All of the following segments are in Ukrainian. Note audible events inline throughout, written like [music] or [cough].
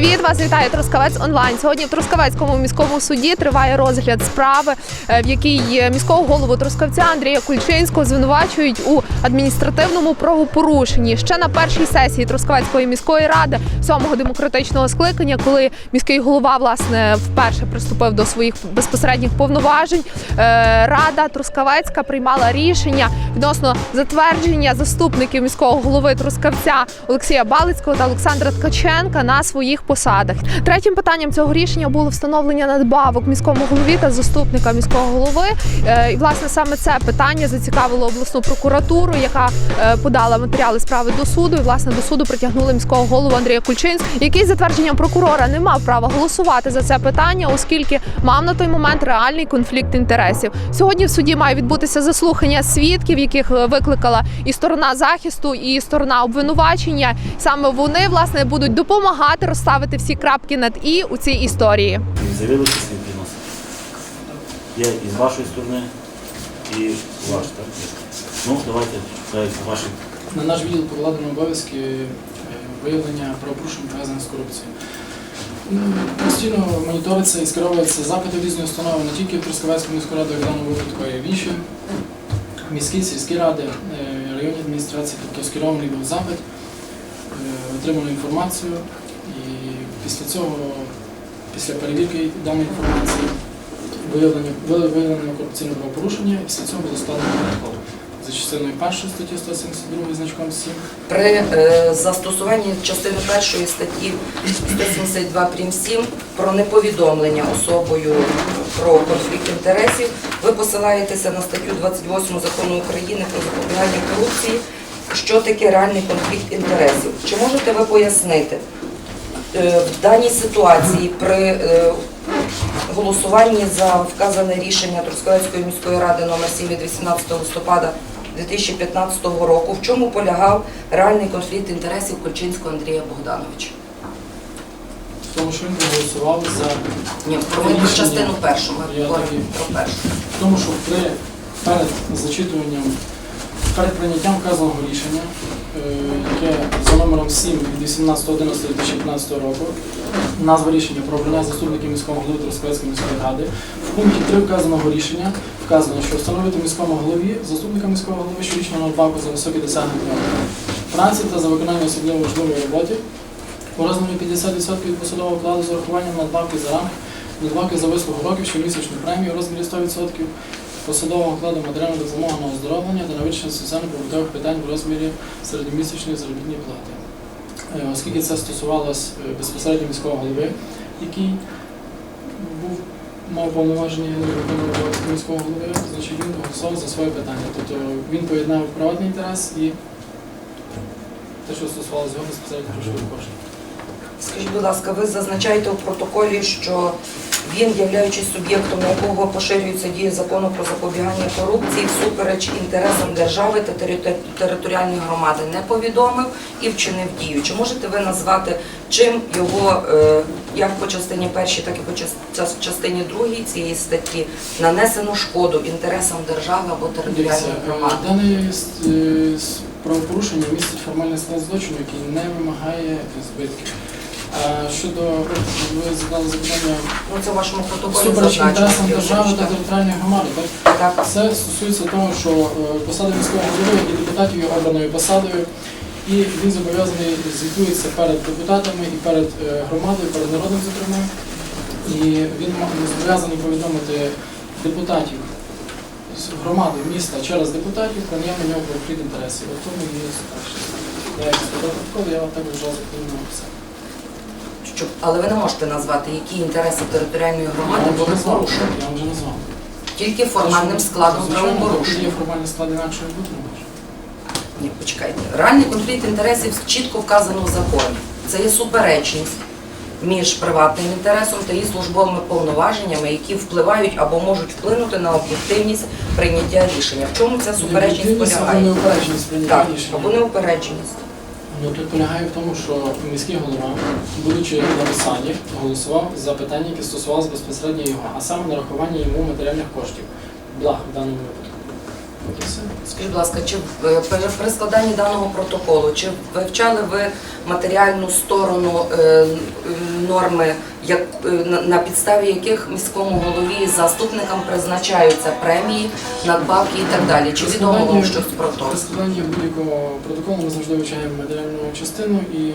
привіт! Вас вітає Трускавець онлайн. Сьогодні в Трускавецькому міському суді триває розгляд справи, е, в якій міського голову Трускавця Андрія Кульчинського звинувачують у адміністративному правопорушенні. Ще на першій сесії Трускавецької міської ради сьомого демократичного скликання, коли міський голова власне вперше приступив до своїх безпосередніх повноважень. е, Рада Трускавецька приймала рішення відносно затвердження заступників міського голови Трускавця Олексія Балицького та Олександра Ткаченка на своїх посадах. Третім питанням цього рішення було встановлення надбавок міському голові та заступника міського голови. Е, І власне саме це питання зацікавило обласну прокуратуру, яка е, подала матеріали справи до суду. І власне до суду притягнули міського голову Андрія Кульчинського, який за твердженням прокурора не мав права голосувати за це питання, оскільки мав на той момент реальний конфлікт інтересів. Сьогодні в суді має відбутися заслухання свідків, яких е, викликала і сторона захисту, і сторона обвинувачення. Саме вони власне будуть допомагати розставити всі крапки над і у цій історії. З'явилися свій принос. Є і з вашої сторони, і ваш, так? Ну, давайте так, ваші. На наш відділ покладено обов'язки е, виявлення правопорушень пов'язаних з корупцією. Постійно моніториться і скеровуються запити в різні установи, не тільки в Трускавецьку міську раду, як в даному випадку, а й в інші міські, сільські ради, е, районні адміністрації, тобто скерований був запит, е, отримали інформацію після цього, після перевірки даної інформації, виявлення, виявлено корупційне правопорушення, і після цього було протокол за частиною першої статті 172 значком 7. При е, застосуванні частини першої статті 172 прим. 7 про неповідомлення особою про конфлікт інтересів, ви посилаєтеся на статтю 28 закону України про запобігання корупції, що таке реальний конфлікт інтересів. Чи можете ви пояснити в даній ситуації при е, голосуванні за вказане рішення Трускавецької міської ради номер 7 від 18 листопада 2015 року, в чому полягав реальний конфлікт інтересів Кольчинського Андрія Богдановича? Тому, що він проголосував за Ні, про частину першу, ми говоримо про першу. тому, що при перед зачитуванням, перед прийняттям вказаного рішення, яке за номером 7 від 18.11.2015 року, назва рішення про обрання заступників міського голови Трускавецької міської ради, в пункті 3 вказаного рішення вказано, що встановити міському голові, заступника міського голови щорічну надбавку за високі досягнення. Праці та за виконання особливо важливої роботи. У розмірі 50% від посадового окладу з урахуванням надбавки за ранг, надбавки за вислугу років, щомісячну премію у розмірі 100%, посадового окладу матеріальну допомогу на оздоровлення та на вирішення соціально-побутових питань в розмірі середньомісячної заробітної плати. Е, Оскільки це стосувалось е, безпосередньо міського голови, який був мав повноваження міського голови, значить він голосував за своє питання. Тобто він поєднав приватний інтерес і те, що стосувалося його безпосередньо грошових коштів. Скажіть, будь ласка, ви зазначаєте у протоколі, що він, являючись суб'єктом, на якого поширюється дія закону про запобігання корупції, всупереч інтересам держави та територіальної громади не повідомив і вчинив дію. Чи можете ви назвати, чим його, е, як по частині першій, так і по час- час- частині другій цієї статті нанесено шкоду інтересам держави або територіальної е, громади? дане правопорушення містить формальний склад злочину, який не вимагає збитків. А щодо ви задали запитання Ну, це в вашому протоколі супереч інтересам держави та територіальної громади, так? Так. Це стосується того, що е, посада міського голови і депутатів є обраною посадою, і він зобов'язаний звітується перед депутатами і перед е, громадою, перед народом, зокрема. І він зобов'язаний повідомити депутатів громади міста через депутатів про нього конфлікт інтересів. От тому є суперечність. Я як протокол, я вам також вже активно написав. Що, але ви не можете назвати, які інтереси територіальної громади були порушені. Я вам вже назвав. Тільки формальним складом Є правопорушення. формальний склад інакше не може. Ні, почекайте. Реальний конфлікт інтересів чітко вказано в законі. Це є суперечність між приватним інтересом та її службовими повноваженнями, які впливають або можуть вплинути на об'єктивність прийняття рішення. В чому ця суперечність Об'єктивність або полягає? неупередженість Так, або неупередженість. Ну тут полягає в тому, що міський голова, будучи на посаді, голосував за питання, які стосувалися безпосередньо його, а саме нарахування йому матеріальних коштів, благ в даному випадку. Скажіть, будь ласка, чи е, при- складанні даного протоколу, чи вивчали ви матеріальну сторону е, норми, як, е, на- підставі яких міському голові і заступникам призначаються премії, надбавки і так далі? Чи відомо вам щось про то? При складанні будь-якого протоколу ми завжди вивчаємо матеріальну частину і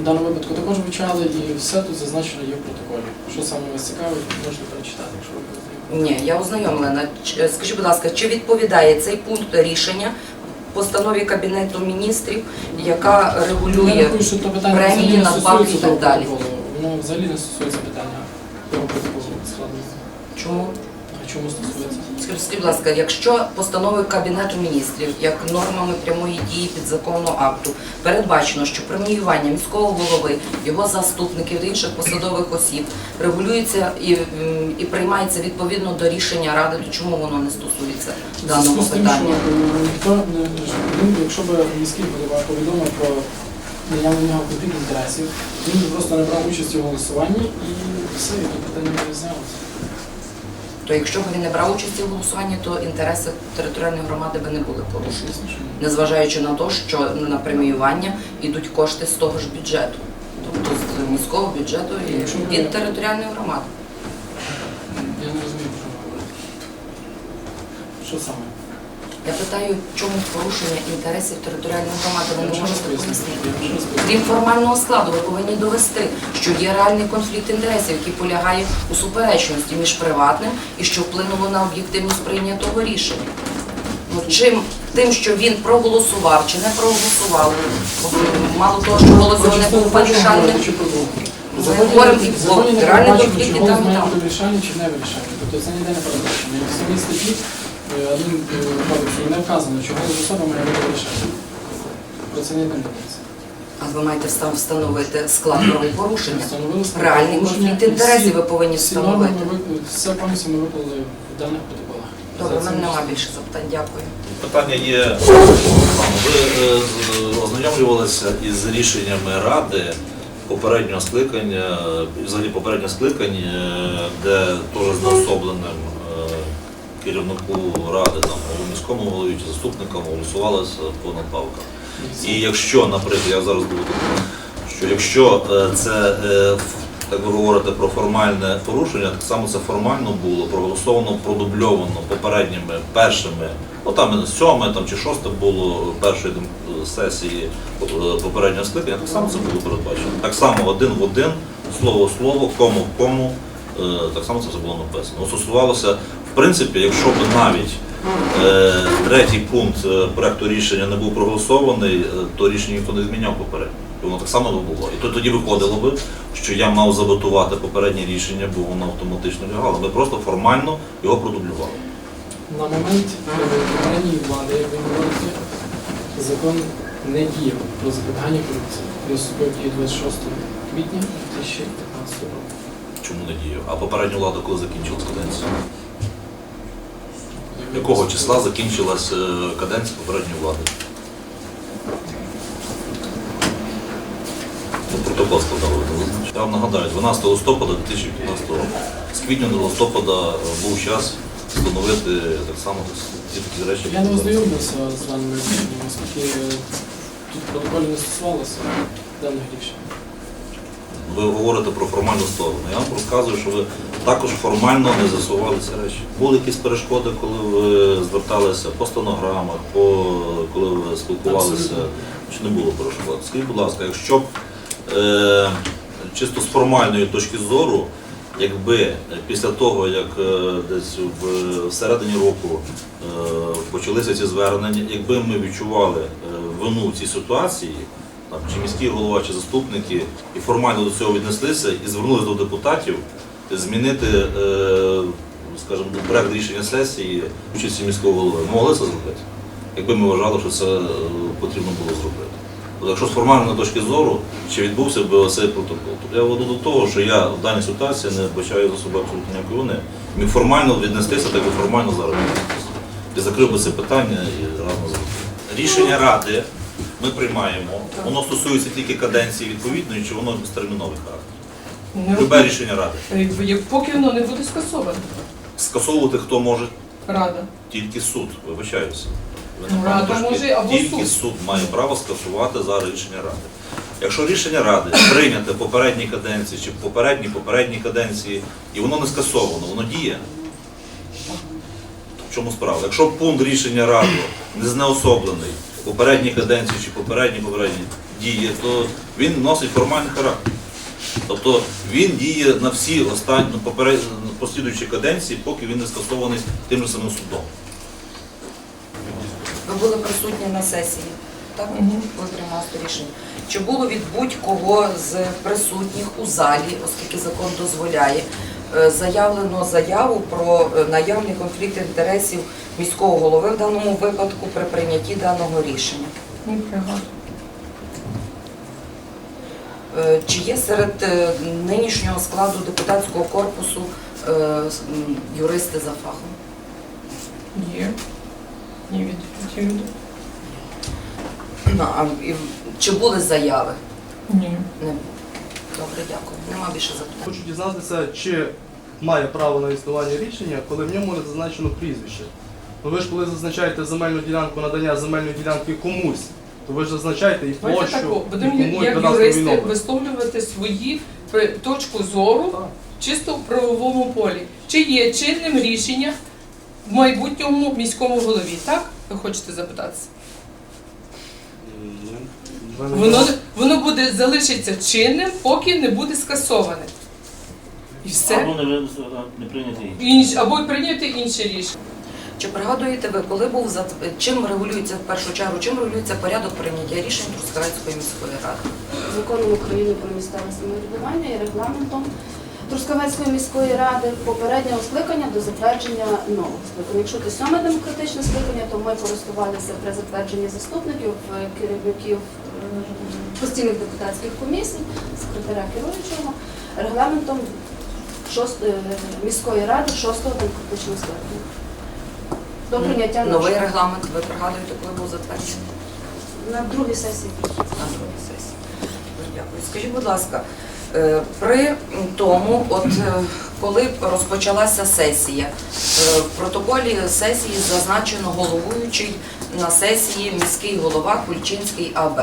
в даному випадку також вивчали, і все тут зазначено є в протоколі. Що саме вас цікавить, можете перечитати, якщо ви. Ні, я ознайомлена. Ч- Скажіть, будь ласка, чи відповідає цей пункт рішення постанові Кабінету міністрів, яка Я регулює рахую, що то питання премії, взагалі не надбавки стосується і так того далі. протоколу. Воно взагалі не стосується питання того протоколу складного. чому? Чому стосується? Скажіть, будь ласка, якщо постанови Кабінету міністрів, як нормами прямої дії підзаконного акту, передбачено, що преміювання міського голови, його заступників та інших посадових осіб регулюється і, і приймається відповідно до рішення ради, то чому воно не стосується даного питання? е, він, якщо б міський голова повідомив про нього конфлікт інтересів, він просто не брав участь у голосуванні і все, і тут питання не знялося. То якщо б він не брав участі в голосуванні, то інтереси територіальної громади би не були порушені. Незважаючи на те, що на преміювання йдуть кошти з того ж бюджету, тобто з міського бюджету і від територіальної громади. Я не розумію. Що саме? Я питаю, чому порушення інтересів територіальної громади ви не можете пояснити? Крім формального складу, ви повинні довести, що є реальний конфлікт інтересів, який полягає у суперечності між приватним і що вплинуло на об'єктивність прийнятого рішення. Ну, чим тим, що він проголосував чи не проголосував, мало того, що голос його не був вирішальним? Ми говоримо і в реальний конфлікт, і там, і там. бути вирішальний чи не вирішальний. Тобто це ніде не передбачено. І в самій статті адмін кодексу не вказано, що голос особи має бути вирішальний. Про це не йдеться. А ви маєте встановити склад правопорушення. Реальний конфлікт інтересів ви повинні встановити. Все повністю ми виклали в даних протоколах. Добре, в мене немає більше запитань. Дякую. Питання є. Ви е, ознайомлювалися із рішеннями ради попереднього скликання, взагалі попереднього скликання, е, де теж е, керівнику ради, там, міському голові чи заступникам голосувалося по надбавках. І якщо, наприклад, я зараз буду що якщо е, це, е, ф- як ви говорите, про формальне порушення, так само це формально було проголосовано, продубльовано попередніми першими, ну там сьоме там, чи шосте було першої сесії е, попереднього скликання, так само це було передбачено. Так само один в один, слово в слово, кому в кому, е, так само це все було написано. Стосувалося, в принципі, якщо б навіть Е, Третій пункт е, проекту рішення не був проголосований, е, то рішення ніхто не зміняв попередньо. Воно так само би було. І то тоді виходило би, що я мав заботувати попереднє рішення, бо воно автоматично лягало. Ми просто формально його продублювали. На момент попередньої влади, як ви говорите, закон не діяв про запобігання корупції. Він вступив в 26 квітня 2015 року. Чому не діяв? А попередня влада коли закінчилась каденція? Якого числа закінчилась е, каденція попередньої влади? Ну, протокол складали. Я вам нагадаю, 12 листопада 2015 року. З квітня до листопада е, був час встановити так само ті такі речі. Я не ознайомився з даними рішеннями, оскільки е, тут протоколі не стосувалося даних рішень. Ви говорите про формальну сторону. Я вам розказую, що ви також формально не засували ці речі. Були якісь перешкоди, коли ви зверталися по стенограмах, по коли ви спілкувалися, Абсолютно. чи не було перешкод? Скажіть, будь ласка, якщо б е, чисто з формальної точки зору, якби після того, як е, десь в в середині року е, почалися ці звернення, якби ми відчували е, вину в цій ситуації, там, чи міський голова, чи заступники, і формально до цього віднеслися і звернулися до депутатів змінити, е, скажімо, проект рішення сесії участі міського голови. Могли це зробити, якби ми вважали, що це е, потрібно було зробити. Якщо з формальної точки зору, чи відбувся б цей протокол, то я веду до того, що я в даній ситуації не бачаю за собою абсолютно ніякої вини. Міг формально віднестися, так і формально зараз. І закрив би це питання і разом зробив. Рішення ради ми приймаємо. Воно стосується тільки каденції відповідної, чи воно безтерміновий характер. Любе рішення ради. Е, Поки воно не буде скасоване. Скасовувати хто може, Рада. Тільки суд, вибачаюся. Ви Ну, рада може або Тільки суд. суд має право скасувати за рішення ради. Якщо рішення ради прийняте в попередній каденції чи в попередній попередній каденції, і воно не скасовано, воно діє. В чому справа? Якщо пункт рішення ради не знеособлений в попередній каденції чи попередній попередній діє, то він носить формальний характер. Тобто він діє на всі останні поперед... послідуючі каденції, поки він не скасований тим же самим судом. Ви були присутні на сесії, так? Ви приймали це рішення. Чи було від будь-кого з присутніх у залі, оскільки закон дозволяє, е, заявлено заяву про е, наявний конфлікт інтересів міського голови в даному випадку при прийнятті даного рішення? Не пригадую. Е, Чи є серед е, нинішнього складу депутатського корпусу е, юристи за фахом? Є. Є відповіді люди. Ну, а і- Чи були заяви? Ні. Не було. Добре, дякую. Нема більше запитань. Хочу дізнатися, чи має право на існування рішення, коли в ньому не зазначено прізвище. Ви ж коли зазначаєте земельну ділянку, надання земельної ділянки комусь, то ви ж зазначаєте і Давайте площу, так, і будемо кому і як кадастровий юристи номер. висловлювати свої пе- точку зору Так. чисто в правовому полі. Чи є чинним рішення в майбутньому міському голові? Так? Ви хочете запитатися? В мене Воно, воно буде залишиться чинним, поки не буде скасоване. І все. Або не, ви- не прийнятий. Інш, або прийняти інше рішення. Чи пригадуєте ви, коли був зат- чим регулюється в першу чергу, чим регулюється порядок прийняття рішень Трускавецької міської ради? законом України про місцеве самоврядування і регламентом Трускавецької міської ради попереднього скликання до затвердження нового скликання. Якщо це сьоме демократичне скликання, то ми користувалися при затвердженні заступників, е, керівників е, постійних депутатських комісій, секретаря керуючого, регламентом е, міської ради шостого демократичного скликання. До прийняття Новий нашого- регламент, ви пригадуєте, коли був затверджений? на другій сесії. на другій сесії. Дуже Дякую. Скажіть, будь ласка, е, при тому, от е, коли розпочалася сесія, е, в протоколі сесії зазначено головуючий на сесії міський голова Кульчинський АБ.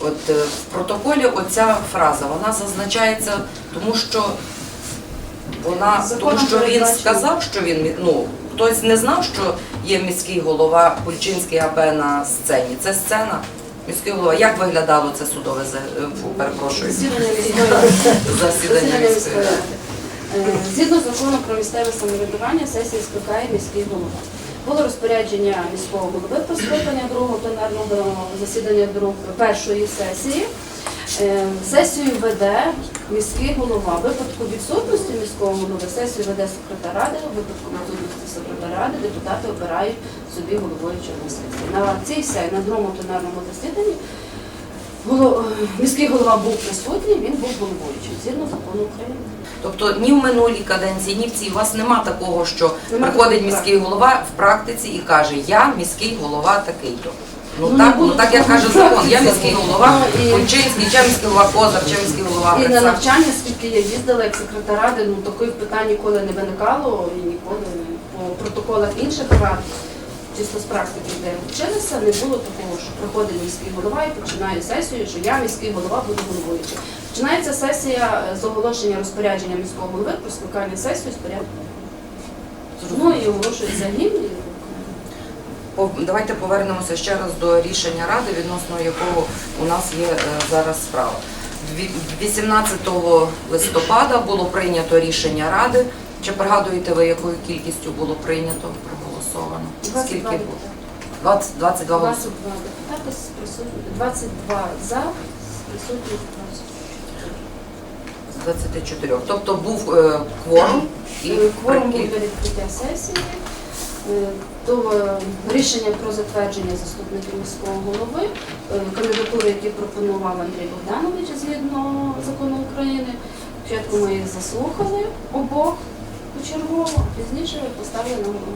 От е, в протоколі оця фраза вона зазначається, тому що вона тому Законом що він передбачено. сказав, що він ну хтось не знав, що є міський голова Кульчинський АБ на сцені. Це сцена. Міський голова. Як виглядало це судове е, фу, перепрошую Засідання [laughs] міської ради. Е, Згідно з законом про місцеве самоврядування, сесії скликає міський голова. Було розпорядження міського голови про скликання другого пленарного засідання першої сесії. Е, Сесію веде міський голова. Випадку відсутності міського голови сесію веде секретар ради, випадку відсутності секретаря ради депутати обирають собі на сесії. На цій сесії, на другому пленарному засіданні міський голова був присутній, він був головуючим згідно закону України. Тобто ні в минулій каденції, ні в цій у вас нема такого, що приходить міський голова в практиці і каже, я міський голова такий-то. Ну, Ну, так, ну так як такого каже закон, я міський голова Ну, Кульчинський, чи голова я міський голова І на Грицак. навчання, скільки я їздила як секретар ради, ну таких питань ніколи не виникало і ніколи не- по протоколах інших рад, чисто з практики, де вчилися, не було такого, що приходить міський голова і починає сесію, що я міський голова буду головуючим. Починається сесія з оголошення розпорядження міського голови про скликання сесії з порядку. Ну і оголошується гімн. Давайте повернемося ще раз до рішення Ради, відносно якого у нас є е, зараз справа. Дві- 18 листопада було прийнято рішення Ради. Чи пригадуєте ви, якою кількістю було прийнято, проголосовано? 22 Скільки було? депутати. 20, 22 голоси. 22 депутати з присутні, 22 за, з присутніх 20. З 24. Тобто був е, кворум і Кворум був при- відкриття сесії. Е, То е, рішення про затвердження заступників міського голови, е, кандидатури, які пропонував Андрій Богданович згідно закону України. Спочатку ми їх заслухали обох почергово, пізніше поставили на голову,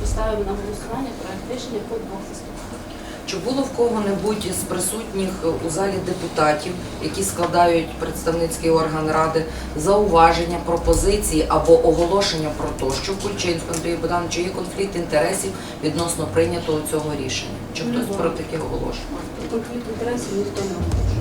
поставили на голосування проект рішення по двох заступників. Чи було в кого-небудь з присутніх у залі депутатів, які складають представницький орган ради, зауваження, пропозиції або оголошення про те, що в Кульчинську Андрію Богдановичу є конфлікт інтересів відносно прийнятого цього рішення? Чи хтось про таке оголошення? Конфлікт інтересів ніхто не оголошує.